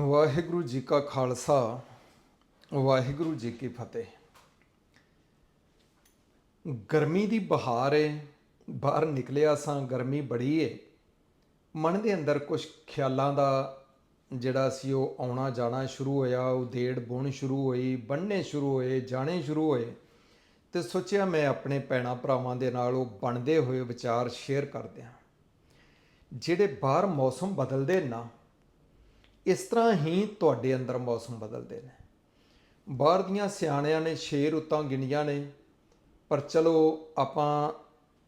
ਵਾਹਿਗੁਰੂ ਜੀ ਕਾ ਖਾਲਸਾ, ਵਾਹਿਗੁਰੂ ਜੀ ਕੀ ਫਤਿਹ। ਗਰਮੀ ਦੀ ਬਹਾਰ ਏ, ਬਾਹਰ ਨਿਕਲਿਆ ਸਾਂ, ਗਰਮੀ ਬੜੀ ਏ। ਮਨ ਦੇ ਅੰਦਰ ਕੁਝ ਖਿਆਲਾਂ ਦਾ ਜਿਹੜਾ ਸੀ, ਉਹ ਆਉਣਾ ਜਾਣਾ ਸ਼ੁਰੂ ਹੋਇਆ ਉਧੇੜ ਬੁਣ ਸ਼ੁਰੂ ਹੋਈ ਬਣਨੇ ਸ਼ੁਰੂ ਹੋਏ, ਜਾਣੇ ਸ਼ੁਰੂ ਹੋਏ। ਤੇ ਸੋਚਿਆ ਮੈਂ ਆਪਣੇ ਭੈਣਾਂ ਭਰਾਵਾਂ ਦੇ ਨਾਲ ਉਹ ਬਣਦੇ ਹੋਏ ਵਿਚਾਰ ਸ਼ੇਅਰ ਕਰ ਦਿਆਂ ਜਿਹੜੇ ਬਾਹਰ ਮੌਸਮ ਬਦਲਦੇ ਨਾ ਇਸ ਤਰ੍ਹਾਂ ਹੀ ਤੁਹਾਡੇ ਅੰਦਰ ਮੌਸਮ ਬਦਲਦੇ ਨੇ। ਬਾਹਰ ਦੀਆਂ ਸਿਆਣਿਆਂ ਨੇ ਛੇ ਰੁੱਤਾਂ ਗਿਣੀਆਂ ਨੇ, ਪਰ ਚਲੋ ਆਪਾਂ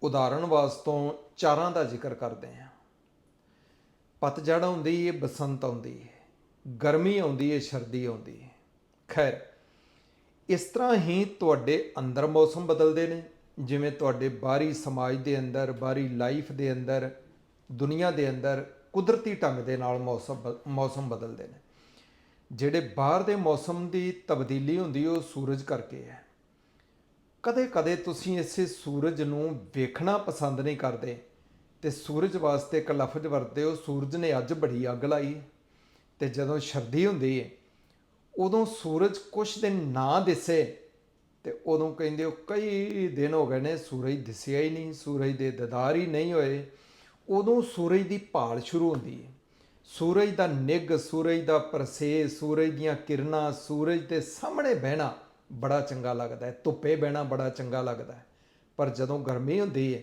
ਉਦਾਹਰਣ ਵਾਸਤੋਂ ਚਾਰਾਂ ਦਾ ਜ਼ਿਕਰ ਕਰਦੇ ਹਾਂ। ਪਤਝੜ ਆਉਂਦੀ ਹੈ ਬਸੰਤ ਆਉਂਦੀ ਏ, ਗਰਮੀ ਆਉਂਦੀ ਹੈ ਸਰਦੀ ਆਉਂਦੀ ਏ। ਖੈਰ, ਇਸ ਤਰ੍ਹਾਂ ਹੀ ਤੁਹਾਡੇ ਅੰਦਰ ਮੌਸਮ ਬਦਲਦੇ ਨੇ, ਜਿਵੇਂ ਤੁਹਾਡੇ ਬਾਹਰੀ ਸਮਾਜ ਦੇ ਅੰਦਰ, ਬਾਹਰੀ ਲਾਈਫ ਦੇ ਅੰਦਰ, ਦੁਨੀਆ ਦੇ ਅੰਦਰ ਕੁਦਰਤੀ ਢੰਗ ਦੇ ਨਾਲ ਮੌਸਮ ਬ- ਮੌਸਮ ਬਦਲਦੇ ਨੇ। ਜਿਹੜੇ ਬਾਹਰ ਦੇ ਮੌਸਮ ਦੀ ਤਬਦੀਲੀ ਹੁੰਦੀ, ਉਹ ਸੂਰਜ ਕਰਕੇ ਹੈ। ਕਦੇ ਕਦੇ ਤੁਸੀਂ ਇਸੇ ਸੂਰਜ ਨੂੰ ਵੇਖਣਾ ਪਸੰਦ ਨਹੀਂ ਕਰਦੇ ਤੇ ਸੂਰਜ ਵਾਸਤੇ ਇੱਕ ਲਫ਼ਜ਼ ਵਰਤਦੇ ਹੋ, ਸੂਰਜ ਨੇ ਅੱਜ ਬੜੀ ਅੱਗ ਲਾਈ ਹੈ। ਤੇ ਜਦੋਂ ਸਰਦੀ ਹੁੰਦੀ ਹੈ ਉਦੋਂ ਸੂਰਜ ਕੁਛ ਦਿਨ ਨਾ ਦਿਸੇ ਤੇ ਉਦੋਂ ਕਹਿੰਦੇ ਹੋ, ਕਈ ਦਿਨ ਹੋ ਗਏ ਨੇ, ਸੂਰਜ ਦਿਸਿਆ ਹੀ ਨਹੀਂ, ਸੂਰਜ ਦੇ ਦਦਾਰ ਹੀ ਨਹੀਂ ਹੋਏ। ਉਦੋਂ ਸੂਰਜ ਦੀ ਭਾਲ ਸ਼ੁਰੂ ਹੁੰਦੀ ਹੈ। ਸੂਰਜ ਦਾ ਨਿੱਘ, ਸੂਰਜ ਦਾ ਪ੍ਰਸੇ ਸੂਰਜ ਦੀਆਂ ਕਿਰਨਾਂ, ਸੂਰਜ ਦੇ ਸਾਹਮਣੇ ਬਹਿਣਾ ਬੜਾ ਚੰਗਾ ਲੱਗਦਾ ਹੈ। ਧੁੱਪੇ ਬਹਿਣਾ ਬੜਾ ਚੰਗਾ ਲੱਗਦਾ ਹੈ। ਪਰ ਜਦੋਂ ਗਰਮੀ ਹੁੰਦੀ ਹੈ,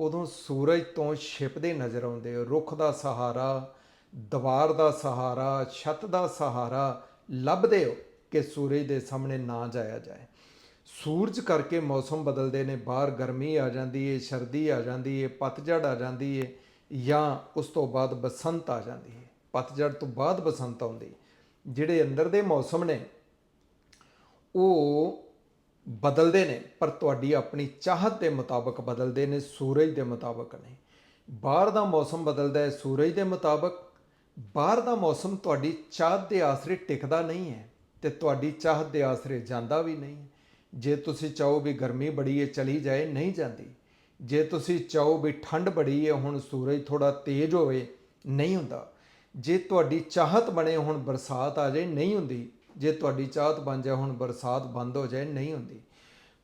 ਉਦੋਂ ਸੂਰਜ ਤੋਂ ਛਿਪਦੇ ਨਜ਼ਰ ਆਉਂਦੇ ਹੋ ਰੁੱਖ ਦਾ ਸਹਾਰਾ, ਦੀਵਾਰ ਦਾ ਸਹਾਰਾ, ਛੱਤ ਦਾ ਸਹਾਰਾ ਲੱਭਦੇ ਹੋ ਕਿ ਸੂਰਜ ਦੇ ਸਾਹਮਣੇ ਨਾ ਜਾਇਆ ਜਾਏ। ਸੂਰਜ ਕਰਕੇ ਮੌਸਮ ਬਦਲਦੇ ਨੇ, ਬਾਹਰ ਗਰਮੀ ਆ ਜਾਂਦੀ ਏ, ਸਰਦੀ ਆ ਜਾਂਦੀ ਏ, ਪਤਝੜ ਆ ਜਾਂਦੀ ਏ ਜਾਂ ਉਸ ਤੋਂ ਬਾਅਦ ਬਸੰਤ ਆ ਜਾਂਦੀ ਏ। ਪਤਝੜ ਤੋਂ ਬਾਅਦ ਬਸੰਤ ਆਉਂਦੀ। ਜਿਹੜੇ ਅੰਦਰ ਦੇ ਮੌਸਮ ਨੇ, ਉਹ ਬਦਲਦੇ ਨੇ, ਪਰ ਤੁਹਾਡੀ ਆਪਣੀ ਚਾਹਤ ਦੇ ਮੁਤਾਬਕ ਬਦਲਦੇ ਨੇ, ਸੂਰਜ ਦੇ ਮੁਤਾਬਕ ਨਹੀਂ। ਬਾਹਰ ਦਾ ਮੌਸਮ ਬਦਲਦਾ ਹੈ, ਸੂਰਜ ਦੇ ਮੁਤਾਬਕ। ਬਾਹਰ ਦਾ ਮੌਸਮ ਤੁਹਾਡੀ ਚਾਹਤ ਦੇ ਆਸਰੇ ਟਿਕਦਾ ਨਹੀਂ ਹੈ ਤੇ ਤੁਹਾਡੀ ਚਾਹਤ ਦੇ ਆਸਰੇ ਜਾਂਦਾ ਵੀ ਨਹੀਂ ਹੈ। ਜੇ ਤੁਸੀਂ ਚਾਹੋ ਵੀ ਗਰਮੀ ਬੜੀ ਹੈ ਚਲੀ ਜਾਏ, ਨਹੀਂ ਜਾਂਦੀ। ਜੇ ਤੁਸੀਂ ਚਾਹੋ ਵੀ ਠੰਡ ਬੜੀ ਹੈ ਹੁਣ ਸੂਰਜ ਥੋੜਾ ਤੇਜ਼ ਹੋਵੇ, ਨਹੀਂ ਹੁੰਦਾ। ਜੇ ਤੁਹਾਡੀ ਚਾਹਤ ਬਣੇ, ਹੁਣ ਬਰਸਾਤ ਆ ਜਾਏ, ਨਹੀਂ ਹੁੰਦੀ। ਜੇ ਤੁਹਾਡੀ ਚਾਹਤ ਬਣ ਜਾਏ, ਹੁਣ ਬਰਸਾਤ ਬੰਦ ਹੋ ਜਾਏ, ਨਹੀਂ ਹੁੰਦੀ।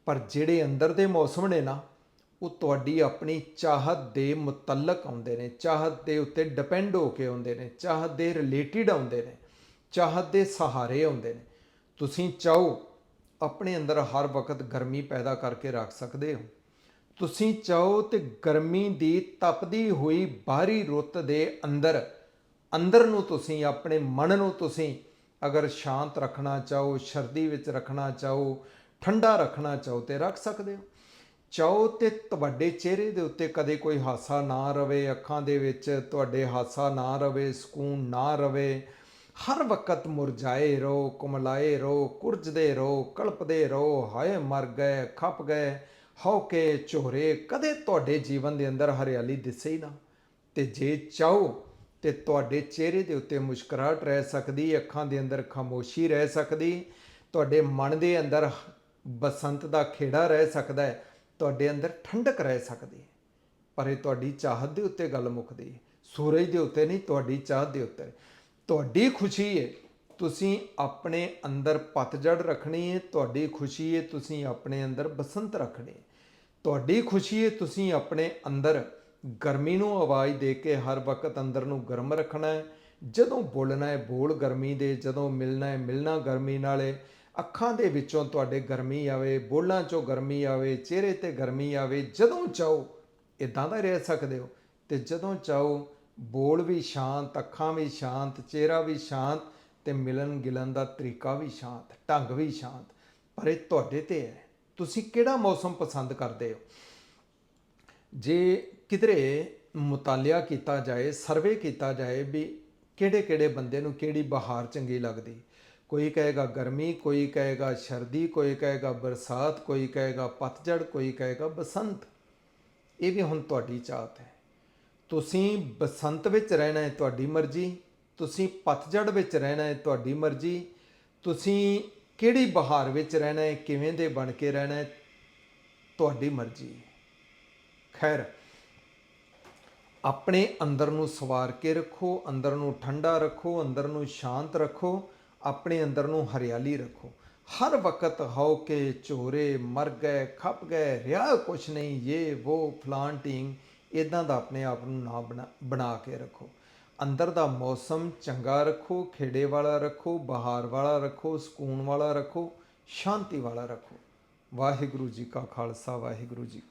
ਪਰ ਜਿਹੜੇ ਅੰਦਰ ਦੇ ਮੌਸਮ ਨੇ ਨਾ, ਉਹ ਤੁਹਾਡੀ ਆਪਣੀ ਚਾਹਤ ਦੇ ਮੁਤਲਕ ਆਉਂਦੇ ਨੇ। ਚਾਹਤ ਦੇ ਉੱਤੇ ਡਿਪੈਂਡ ਹੋ ਕੇ ਆਉਂਦੇ ਨੇ। ਚਾਹਤ ਦੇ ਰਿਲੇਟਡ ਆਉਂਦੇ ਨੇ। ਚਾਹਤ ਦੇ ਸਹਾਰੇ ਆਉਂਦੇ ਨੇ। ਤੁਸੀਂ ਚਾਹੋ ਆਪਣੇ ਅੰਦਰ ਹਰ ਵਕਤ ਗਰਮੀ ਪੈਦਾ ਕਰਕੇ ਰੱਖ ਸਕਦੇ ਹੋ। ਤੁਸੀਂ ਚਾਹੋ ਤੇ ਗਰਮੀ ਦੀ ਤਪਦੀ ਹੋਈ ਬਾਹਰੀ ਰੁੱਤ ਦੇ ਅੰਦਰ ਅੰਦਰ ਨੂੰ ਤੁਸੀਂ, ਆਪਣੇ ਮਨ ਨੂੰ ਤੁਸੀਂ ਅਗਰ ਸ਼ਾਂਤ ਰੱਖਣਾ ਚਾਹੋ, ਸਰਦੀ ਵਿੱਚ ਰੱਖਣਾ ਚਾਹੋ, ਠੰਡਾ ਰੱਖਣਾ ਚਾਹੋ ਤੇ ਰੱਖ ਸਕਦੇ ਹੋ। ਚਾਹੋ ਤੇ ਤੁਹਾਡੇ ਚਿਹਰੇ ਦੇ ਉੱਤੇ ਕਦੇ ਕੋਈ ਹਾਸਾ ਨਾ ਰਵੇ, ਅੱਖਾਂ ਦੇ ਵਿੱਚ ਤੁਹਾਡੇ ਹਾਸਾ ਨਾ ਰਵੇ, ਸਕੂਨ ਨਾ ਰਵੇ ਹਰ ਵਕਤ ਮੁਰਝਾਏ ਰਹੋ, ਕੁਮਲਾਏ ਰਹੋ ਕੁਰਜਦੇ ਰਹੋ, ਕਲਪਦੇ ਰਹੋ, ਹਾਏ ਮਰ ਗਏ, ਖੱਪ ਗਏ ਹੌਕੇ ਝੋਰੇ, ਕਦੇ ਤੁਹਾਡੇ ਜੀਵਨ ਦੇ ਅੰਦਰ ਹਰਿਆਲੀ ਦਿਸੇ ਹੀ ਨਾ। ਤੇ ਜੇ ਚਾਹੋ ਤੇ ਤੁਹਾਡੇ ਚਿਹਰੇ ਦੇ ਉੱਤੇ ਮੁਸਕਰਾਹਟ ਰਹਿ ਸਕਦੀ, ਅੱਖਾਂ ਦੇ ਅੰਦਰ ਖਾਮੋਸ਼ੀ ਰਹਿ ਸਕਦੀ, ਤੁਹਾਡੇ ਮਨ ਦੇ ਅੰਦਰ ਬਸੰਤ ਦਾ ਖੇੜਾ ਰਹਿ ਸਕਦਾ ਹੈ, ਤੁਹਾਡੇ ਅੰਦਰ ਠੰਡਕ ਰਹਿ ਸਕਦੀ ਹੈ। ਪਰ ਇਹ ਤੁਹਾਡੀ ਚਾਹਤ ਦੇ ਉੱਤੇ ਗੱਲ ਮੁੱਕਦੀ ਹੈ ਸੂਰਜ ਦੇ ਉੱਤੇ ਨਹੀਂ, ਤੁਹਾਡੀ ਚਾਹਤ ਦੇ ਉੱਤੇ। ਤੁਹਾਡੀ ਖੁਸ਼ੀ ਹੈ ਤੁਸੀਂ ਆਪਣੇ ਅੰਦਰ ਪਤਝੜ ਰੱਖਣੀ ਹੈ ਤੁਹਾਡੀ ਖੁਸ਼ੀ ਹੈ ਤੁਸੀਂ ਆਪਣੇ ਅੰਦਰ ਬਸੰਤ ਰੱਖਣੀ ਹੈ ਤੁਹਾਡੀ ਖੁਸ਼ੀ ਹੈ ਤੁਸੀਂ ਆਪਣੇ ਅੰਦਰ ਗਰਮੀ ਨੂੰ ਆਵਾਜ਼ ਦੇ ਕੇ ਹਰ ਵਕਤ ਅੰਦਰ ਨੂੰ ਗਰਮ ਰੱਖਣਾ ਹੈ ਜਦੋਂ ਬੋਲਣਾ ਹੈ ਬੋਲ ਗਰਮੀ ਦੇ, ਜਦੋਂ ਮਿਲਣਾ ਹੈ ਮਿਲਣਾ ਗਰਮੀ ਨਾਲੇ ਅੱਖਾਂ ਦੇ ਵਿੱਚੋਂ ਤੁਹਾਡੇ ਗਰਮੀ ਆਵੇ, ਬੋਲਾਂ ਚੋਂ ਗਰਮੀ ਆਵੇ, ਚਿਹਰੇ ਤੇ ਗਰਮੀ ਆਵੇ, ਜਦੋਂ ਚਾਹੋ ਇਦਾਂ ਦਾ ਰਹਿ ਸਕਦੇ ਹੋ। ਤੇ ਜਦੋਂ ਚਾਹੋ ਬੋਲ ਵੀ ਸ਼ਾਂਤ, ਅੱਖਾਂ ਵੀ ਸ਼ਾਂਤ, ਚਿਹਰਾ ਵੀ ਸ਼ਾਂਤ ਤੇ ਮਿਲਣ ਗਿਲਣ ਦਾ ਤਰੀਕਾ ਵੀ ਸ਼ਾਂਤ, ਢੰਗ ਵੀ ਸ਼ਾਂਤ। ਪਰ ਇਹ ਤੁਹਾਡੇ ਤੇ ਹੈ। ਤੁਸੀਂ ਕਿਹੜਾ ਮੌਸਮ ਪਸੰਦ ਕਰਦੇ ਹੋ? ਜੇ ਕਿਧਰੇ ਮੁਤਾਲਿਆ ਕੀਤਾ ਜਾਏ, ਸਰਵੇ ਕੀਤਾ ਜਾਏ ਵੀ ਕਿਹੜੇ ਕਿਹੜੇ ਬੰਦੇ ਨੂੰ ਕਿਹੜੀ ਬਹਾਰ ਚੰਗੀ ਲੱਗਦੀ? ਕੋਈ ਕਹੇਗਾ ਗਰਮੀ, ਕੋਈ ਕਹੇਗਾ ਸਰਦੀ, ਕੋਈ ਕਹੇਗਾ ਬਰਸਾਤ, ਕੋਈ ਕਹੇਗਾ ਪਤਝੜ, ਕੋਈ ਕਹੇਗਾ ਬਸੰਤ। ਇਹ ਵੀ ਹੁਣ ਤੁਹਾਡੀ ਚਾਹਤ ਹੈ। ਤੁਸੀਂ ਬਸੰਤ ਵਿੱਚ ਰਹਿਣਾ ਹੈ ਤੁਹਾਡੀ ਮਰਜ਼ੀ, ਤੁਸੀਂ ਪਤਝੜ ਵਿੱਚ ਰਹਿਣਾ ਹੈ ਤੁਹਾਡੀ ਮਰਜ਼ੀ, ਤੁਸੀਂ ਕਿਹੜੀ ਬਹਾਰ ਵਿੱਚ ਰਹਿਣਾ ਹੈ, ਕਿਵੇਂ ਦੇ ਬਣ ਕੇ ਰਹਿਣਾ ਹੈ, ਤੁਹਾਡੀ ਮਰਜ਼ੀ। ਖੈਰ, ਆਪਣੇ ਅੰਦਰ ਨੂੰ ਸਵਾਰ ਕੇ ਰੱਖੋ, ਅੰਦਰ ਨੂੰ ਠੰਡਾ ਰੱਖੋ, ਅੰਦਰ ਨੂੰ ਸ਼ਾਂਤ ਰੱਖੋ, ਆਪਣੇ ਅੰਦਰ ਨੂੰ ਹਰਿਆਲੀ ਰੱਖੋ। ਹਰ ਵਕਤ ਹੋ ਕੇ ਚੋਰੇ ਮਰ ਗਏ, ਖੱਪ ਗਏ, ਰਿਹਾ ਕੁਛ ਨਹੀਂ ਇਹ ਉਹ ਫਲਾਨ ਟੀਂਗ ਇਦਾਂ ਦਾ ਆਪਣੇ ਆਪ ਨੂੰ ਨਾ ਬਣਾ ਬਣਾ ਕੇ ਰੱਖੋ। ਅੰਦਰ ਦਾ ਮੌਸਮ ਚੰਗਾ ਰੱਖੋ, ਖੇੜੇ ਵਾਲਾ ਰੱਖੋ, ਬਹਾਰ ਵਾਲਾ ਰੱਖੋ, ਸਕੂਨ ਵਾਲਾ ਰੱਖੋ, ਸ਼ਾਂਤੀ ਵਾਲਾ ਰੱਖੋ। ਵਾਹਿਗੁਰੂ ਜੀ ਕਾ ਖਾਲਸਾ, ਵਾਹਿਗੁਰੂ ਜੀ